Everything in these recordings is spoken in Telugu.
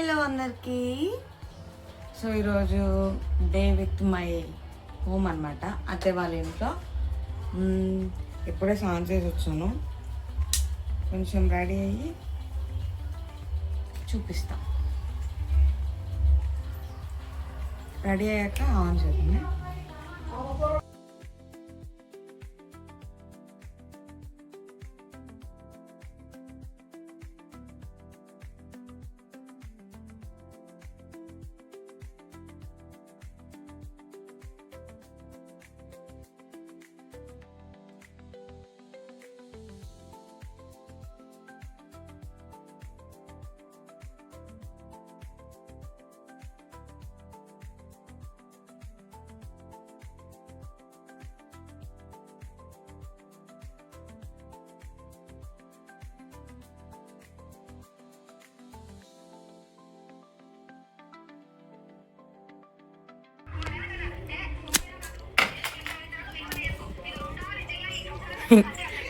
హలో అందరికి. సో ఈరోజు డే విత్ మై హోమ్ అనమాట అత్తే వాళ్ళ ఇంట్లో. ఇప్పుడే స్నానం చేసి వచ్చాను. కొంచెం రెడీ అయ్యి చూపిస్తా. రెడీ అయ్యాక ఆన్ చేద్దాం.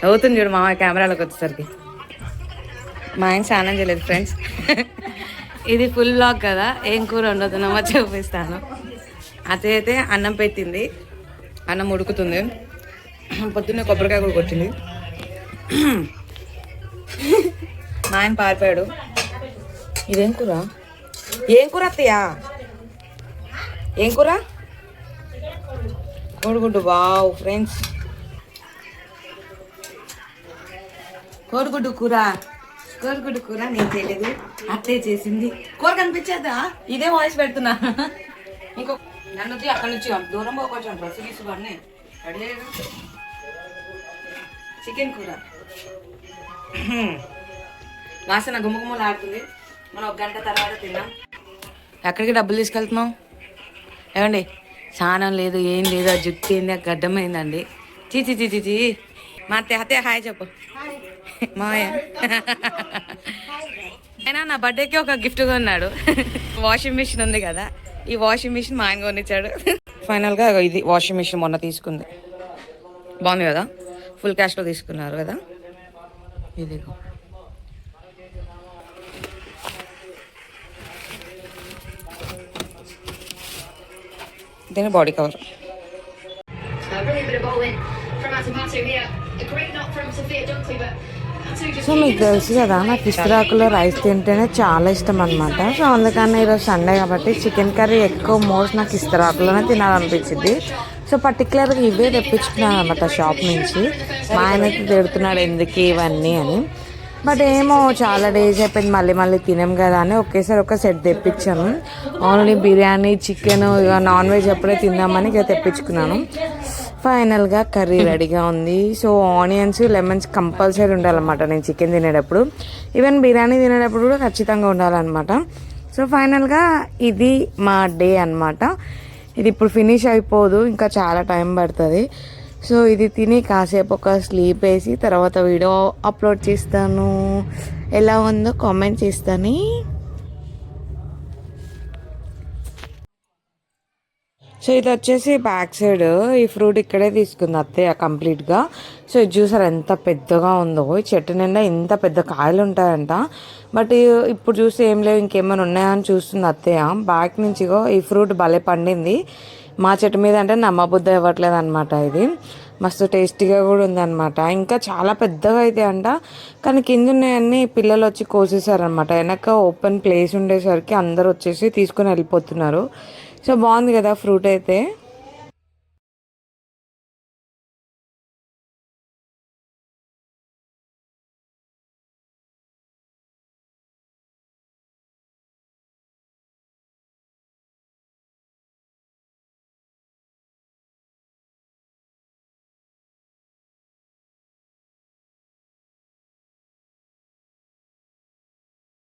అవుతుంది చూడు మా కెమెరాలోకి వచ్చేసరికి. మా ఆయన స్నానం చేయలేదు ఫ్రెండ్స్. ఇది ఫుల్ బ్లాగ్ కదా ఏం కూర వండుతున్నామో చూపిస్తాను. అతే అయితే అన్నం పెట్టింది అన్నం ఉడుకుతుంది. పొద్దున్నే కొబ్బరికాయ కూడా కొట్టింది. మా ఆయన పారిపోయాడు. ఇదేం కూర? ఏం కూర అత్తయ్యా? ఏం కూర? కోడిగుడ్డు వావ్ ఫ్రెండ్స్. కోడిగుడ్డు కూర. కోడిగుడ్డు కూర నేను చేయలేదు. అట్లే చేసింది. కూర కనిపించేదా? ఇదే వాయిస్ పెడుతున్నా. ఇంకో నన్ను అక్కడి అక్కడ నుంచి దూరం పోకొచ్చాను. డ్రెస్ తీసుకొని రెడీ చికెన్ కూర. వాసన గుమ్మగుమ్మలు ఆడుతుంది. మనం ఒక గంట తర్వాత తిన్నాం. ఎక్కడికి డబ్బులు తీసుకెళ్తున్నాం ఏమండి? స్నానం లేదు ఏం లేదు. ఆ జుట్టు ఏంది? ఆ గడ్డమైందండి చీ చీ చీ చీ చీ. మా అత్తే హాయ్ చెప్పు మావయ్య అయినా నా బర్త్డేకి ఒక గిఫ్ట్ కొన్నాడు. వాషింగ్ మిషన్ ఉంది కదా. ఈ వాషింగ్ మిషన్ మా ఆయన కొనిచ్చాడు. ఫైనల్గా ఇది వాషింగ్ మిషన్ మొన్న తీసుకుంది. బాగుంది కదా? ఫుల్ క్యాష్లో తీసుకున్నారు కదా? ఇది దీని బాడీ కవర్ సో మీకు తెలుసు కదా నాకు ఇస్త్రాకులో రైస్ తింటేనే చాలా ఇష్టం అనమాట సో అందుకని ఈరోజు సండే కాబట్టి చికెన్ కర్రీ ఎక్కువ మోస్ట్ నాకు ఇస్తరాకులోనే తినాలనిపించింది. సో పర్టికులర్గా ఇవే తెప్పించుకున్నాను అనమాట షాప్ నుంచి. మా ఆయనకి తిడుతున్నాడు ఎందుకు ఇవన్నీ అని. బట్ ఏమో చాలా డేస్ అయిపోయింది మళ్ళీ మళ్ళీ తినాం కదా అని ఒకేసారి ఒక సెట్ తెప్పించాము ఓన్లీ బిర్యానీ చికెన్ ఇక నాన్ వెజ్ ఎప్పుడే తిందామని ఇక తెప్పించుకున్నాను. ఫైనల్గా కర్రీ రెడీగా ఉంది. సో ఆనియన్స్ లెమన్స్ కంపల్సరీ ఉండాలన్నమాట నేను చికెన్ తినేటప్పుడు. ఈవెన్ బిర్యానీ తినేటప్పుడు కూడా ఖచ్చితంగా ఉండాలన్నమాట. సో ఫైనల్గా ఇది మా డే అన్నమాట. ఇది ఇప్పుడు ఫినిష్ అయిపోదు ఇంకా చాలా టైం పడుతుంది. సో ఇది తిని కాసేపు ఒక స్లీప్ వేసి తర్వాత వీడియో అప్లోడ్ చేస్తాను. ఎలా ఉందో కామెంట్ చేస్తాను. సో ఇది వచ్చేసి బ్యాక్ సైడ్ ఈ ఫ్రూట్ ఇక్కడే తీసుకుంది అత్తయ్య కంప్లీట్గా సో ఇది చూసారు ఎంత పెద్దగా ఉందో ఈ చెట్టు నిండా ఇంత పెద్ద కాయలు ఉంటాయంట. బట్ ఇప్పుడు చూస్తే ఏం లేవు ఇంకేమైనా ఉన్నాయా అని చూస్తుంది అత్తయ్య. బ్యాక్ నుంచిగో ఈ ఫ్రూట్ భలే పండింది. మా చెట్టు మీద అంటే నమ్మబుద్ధ ఇవ్వట్లేదు అనమాట ఇది. మస్తు టేస్టీగా కూడా ఉందన్నమాట. ఇంకా చాలా పెద్దగా అయితే అంట. కానీ కింద ఉన్నాయన్నీ పిల్లలు వచ్చి కోసేసారనమాట వెనక ఓపెన్ ప్లేస్ ఉండేసరికి అందరు వచ్చేసి తీసుకొని వెళ్ళిపోతున్నారు. సో బాగుంది కదా ఫ్రూట్ అయితే.